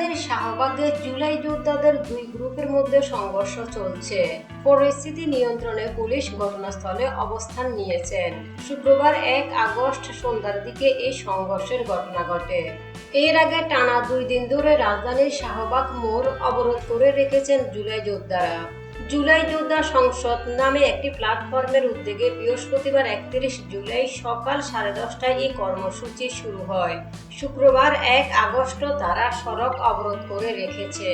রাজধানীর শাহবাগে জুলাই যোদ্ধাদের দুই গ্রুপের মধ্যে সংঘর্ষ চলছে। পরিস্থিতি নিয়ন্ত্রণে পুলিশ ঘটনাস্থলে অবস্থান নিয়েছেন। শুক্রবার এক আগস্ট সন্ধ্যার দিকে এই সংঘর্ষের ঘটনা ঘটে। এর আগে টানা দুই দিন ধরে রাজধানীর শাহবাগ মোড় অবরোধ করে রেখেছেন জুলাই যোদ্ধারা। জুলাই যোদ্ধা সংসদ নামে একটি প্ল্যাটফর্মের উদ্যোগে বৃহস্পতিবার একত্রিশ জুলাই সকাল সাড়ে দশটায় এই কর্মসূচি শুরু হয়। শুক্রবার এক আগস্ট তারা সড়ক অবরোধ করে রেখেছে।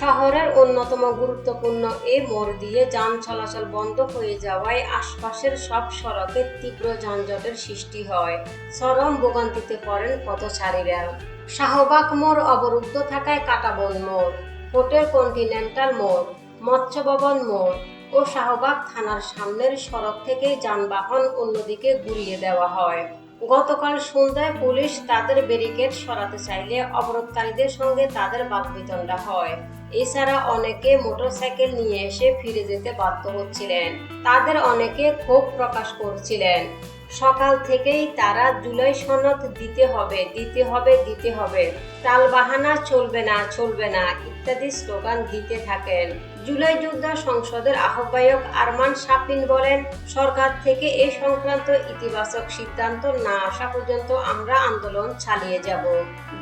শহরের অন্যতম গুরুত্বপূর্ণ এ মোড় দিয়ে যান চলাচল বন্ধ হয়ে যাওয়ায় আশপাশের সব সড়কে তীব্র যানজটের সৃষ্টি হয়। চরম ভোগান্তিতে পড়েন পথচারীরা। শাহবাগ মোড় অবরুদ্ধ থাকায় কাটাবন মোড় হোটেল কন্টিনেন্টাল মোড় মৎস্য ভবন মোড় ও শাহবাগ থানার সামনের সড়ক থেকে যানবাহন অন্যদিকে ঘুরিয়ে দেওয়া হয়। গতকাল সন্ধ্যায় পুলিশ তাদের ব্যারিকেড সরাতে চাইলে অবরোধকারীদের সঙ্গে তাদের বাকবিতণ্ডা হয়। এছাড়া অনেকে মোটরসাইকেল নিয়ে এসে ফিরে যেতে বাধ্য হচ্ছিলেন। তাদের অনেকে ক্ষোভ প্রকাশ করছিলেন। সকাল থেকেই তারা জুলাই সনদ দিতে হবে দিতে হবে দিতে হবে। তালবাহানা চলবে না চলবে না, ইত্যাদি স্লোগান দিতে থাকেন। জুলাই যোদ্ধা সংসদের আহ্বায়ক আরমান শাফিন বলেন, সরকার থেকে এই সংক্রান্ত ইতিবাচক সিদ্ধান্ত না আসা পর্যন্ত আমরা আন্দোলন চালিয়ে যাব।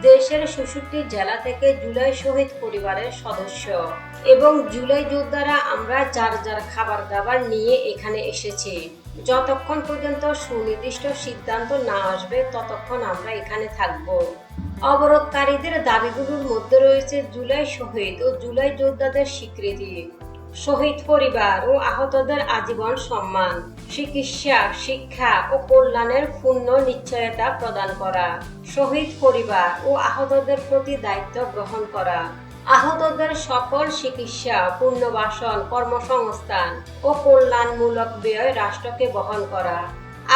দেশের ষষট্টি জেলা থেকে জুলাই শহীদ পরিবারের সদস্য। এবং জুলাই যোদ্ধারা আমরা যার যার খাবার দাবার নিয়ে এখানে এসেছি। যতক্ষণ পর্যন্ত সুনির্দিষ্ট সিদ্ধান্ত না আসবে, ততক্ষণ আমরা এখানে থাকব। অবরোধকারীদের দাবিগুলোর মধ্যে রয়েছে জুলাই শহীদ ও জুলাই যোদ্ধাদের স্বীকৃতি, শহীদ পরিবার ও আহতদের আজীবন সম্মান, চিকিৎসা, শিক্ষা ও কল্যাণের পূর্ণ নিশ্চয়তা প্রদান করা, শহীদ পরিবার ও আহতদের প্রতি দায়িত্ব গ্রহণ করা, আহতদের সকল চিকিৎসা, পুনর্বাসন, কর্মসংস্থান ও কল্যাণমূলক ব্যয় রাষ্ট্রকে বহন করা।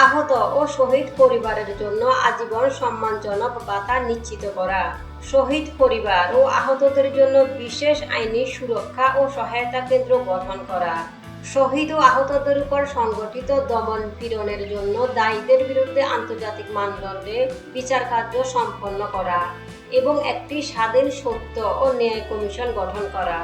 আহত ও শহীদ পরিবারের জন্য আজীবন সম্মানজনক ভাতা নিশ্চিত করা। শহীদ পরিবার ও আহতদের জন্য বিশেষ আইনি সুরক্ষা ও সহায়তা কেন্দ্র গঠন করা। শহীদ ও আহতদের উপর সংগঠিত দমন পীড়নের জন্য দায়ীদের বিরুদ্ধে আন্তর্জাতিক মানদণ্ডে বিচার কার্য সম্পন্ন করা এবং একটি স্বাধীন সত্য ও ন্যায় কমিশন গঠন করা।